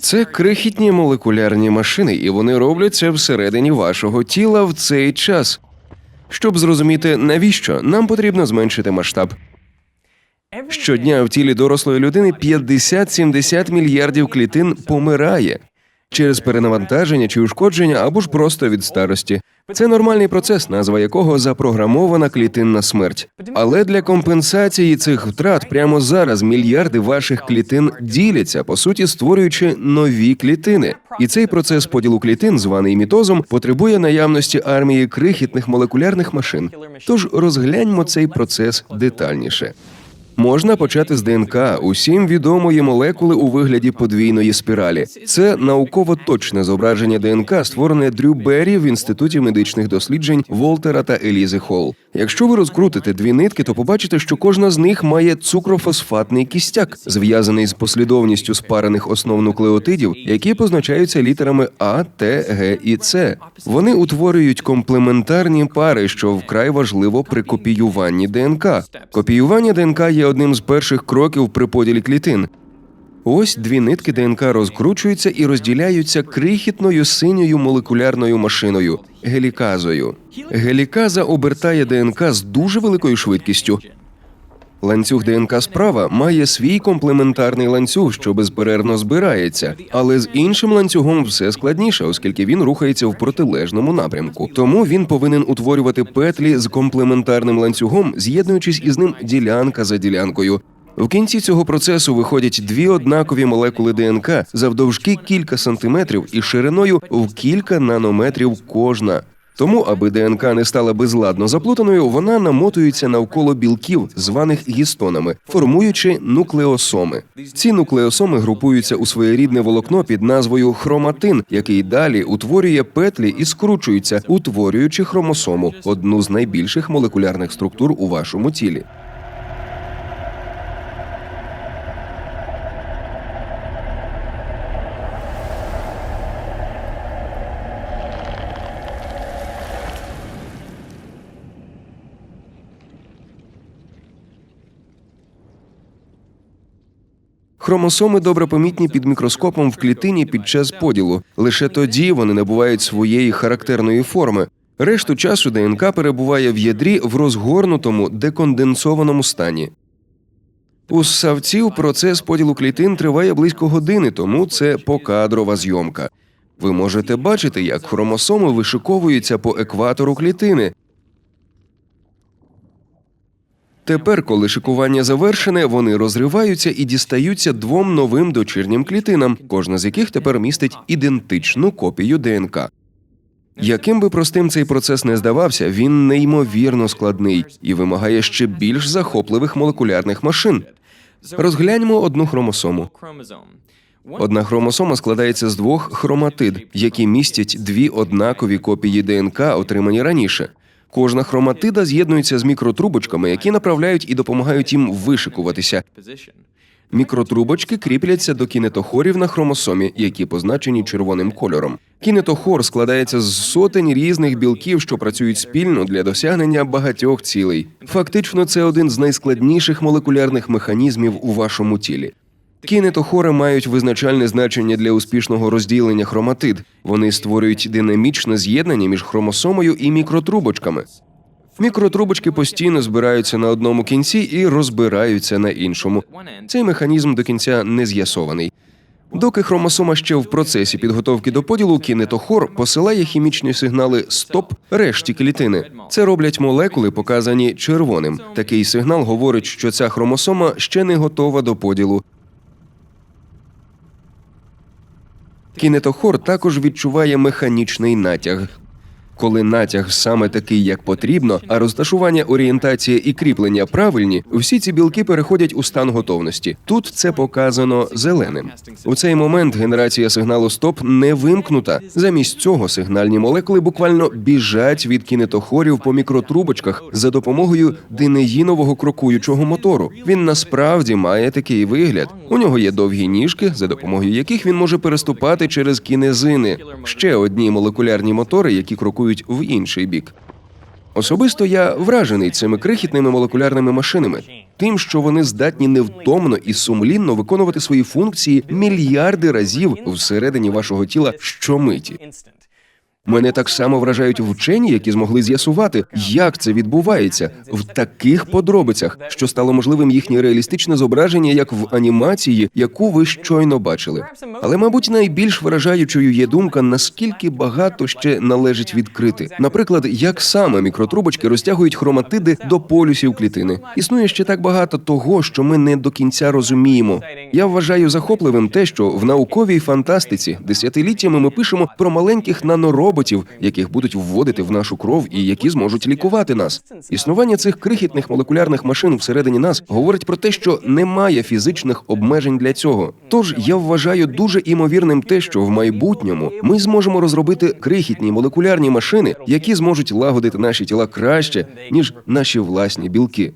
Це крихітні молекулярні машини, і вони роблять це всередині вашого тіла в цей час. Щоб зрозуміти, навіщо нам потрібно зменшити масштаб. Щодня в тілі дорослої людини 50-70 мільярдів клітин помирає через перенавантаження чи ушкодження або ж просто від старості. Це нормальний процес, назва якого запрограмована клітинна смерть. Але для компенсації цих втрат прямо зараз мільярди ваших клітин діляться, по суті, створюючи нові клітини. І цей процес поділу клітин, званий мітозом, потребує наявності армії крихітних молекулярних машин. Тож розгляньмо цей процес детальніше. Можна почати з ДНК. Усім відомої молекули у вигляді подвійної спіралі. Це науково точне зображення ДНК, створене Дрю Беррі в інституті медичних досліджень Волтера та Елізи Холл. Якщо ви розкрутите дві нитки, то побачите, що кожна з них має цукрофосфатний кістяк, зв'язаний з послідовністю спарених основ нуклеотидів, які позначаються літерами А, Т, Г і С. Вони утворюють комплементарні пари, що вкрай важливо при копіюванні ДНК. Копіювання ДНК є одним з перших кроків при поділі клітин. Ось дві нитки ДНК розкручуються і розділяються крихітною синьою молекулярною машиною геліказою. Геліказа обертає ДНК з дуже великою швидкістю. Ланцюг ДНК справа має свій комплементарний ланцюг, що безперервно збирається, але з іншим ланцюгом все складніше, оскільки він рухається в протилежному напрямку. Тому він повинен утворювати петлі з комплементарним ланцюгом, з'єднуючись із ним ділянка за ділянкою. В кінці цього процесу виходять дві однакові молекули ДНК завдовжки кілька сантиметрів і шириною в кілька нанометрів кожна. Тому, аби ДНК не стала безладно заплутаною, вона намотується навколо білків, званих гістонами, формуючи нуклеосоми. Ці нуклеосоми групуються у своєрідне волокно під назвою хроматин, який далі утворює петлі і скручується, утворюючи хромосому одну з найбільших молекулярних структур у вашому тілі. Хромосоми добре помітні під мікроскопом в клітині під час поділу. Лише тоді вони набувають своєї характерної форми. Решту часу ДНК перебуває в ядрі в розгорнутому деконденсованому стані. У ссавців процес поділу клітин триває близько години, тому це покадрова зйомка. Ви можете бачити, як хромосоми вишиковуються по екватору клітини. Тепер, коли шикування завершене, вони розриваються і дістаються двом новим дочірнім клітинам, кожна з яких тепер містить ідентичну копію ДНК. Яким би простим цей процес не здавався, він неймовірно складний і вимагає ще більш захопливих молекулярних машин. Розгляньмо одну хромосому. Одна хромосома складається з двох хроматид, які містять дві однакові копії ДНК, отримані раніше. Кожна хроматида з'єднується з мікротрубочками, які направляють і допомагають їм вишикуватися. Мікротрубочки кріпляться до кінетохорів на хромосомі, які позначені червоним кольором. Кінетохор складається з сотень різних білків, що працюють спільно для досягнення багатьох цілей. Фактично, це один з найскладніших молекулярних механізмів у вашому тілі. Кінетохори мають визначальне значення для успішного розділення хроматид. Вони створюють динамічне з'єднання між хромосомою і мікротрубочками. Мікротрубочки постійно збираються на одному кінці і розбираються на іншому. Цей механізм до кінця не з'ясований. Доки хромосома ще в процесі підготовки до поділу, кінетохор посилає хімічні сигнали стоп решті клітини. Це роблять молекули, показані червоним. Такий сигнал говорить, що ця хромосома ще не готова до поділу. Кінетохор також відчуває механічний натяг. Коли натяг саме такий, як потрібно, а розташування орієнтація і кріплення правильні, всі ці білки переходять у стан готовності. Тут це показано зеленим. У цей момент генерація сигналу стоп не вимкнута. Замість цього сигнальні молекули буквально біжать від кінетохорів по мікротрубочках за допомогою динеїнового крокуючого мотору. Він насправді має такий вигляд. У нього є довгі ніжки, за допомогою яких він може переступати через кінезини. Ще одні молекулярні мотори, які крокують в інший бік. Особисто я вражений цими крихітними молекулярними машинами. Тим, що вони здатні невтомно і сумлінно виконувати свої функції мільярди разів всередині вашого тіла щомиті. Мене так само вражають вчені, які змогли з'ясувати, як це відбувається в таких подробицях, що стало можливим їхнє реалістичне зображення, як в анімації, яку ви щойно бачили. Але, мабуть, найбільш вражаючою є думка, наскільки багато ще належить відкрити. Наприклад, як саме мікротрубочки розтягують хроматиди до полюсів клітини. Існує ще так багато того, що ми не до кінця розуміємо. Я вважаю захопливим те, що в науковій фантастиці десятиліттями ми пишемо про маленьких нанороботів, яких будуть вводити в нашу кров і які зможуть лікувати нас. Існування цих крихітних молекулярних машин всередині нас говорить про те, що немає фізичних обмежень для цього. Тож я вважаю дуже імовірним те, що в майбутньому ми зможемо розробити крихітні молекулярні машини, які зможуть лагодити наші тіла краще ніж наші власні білки.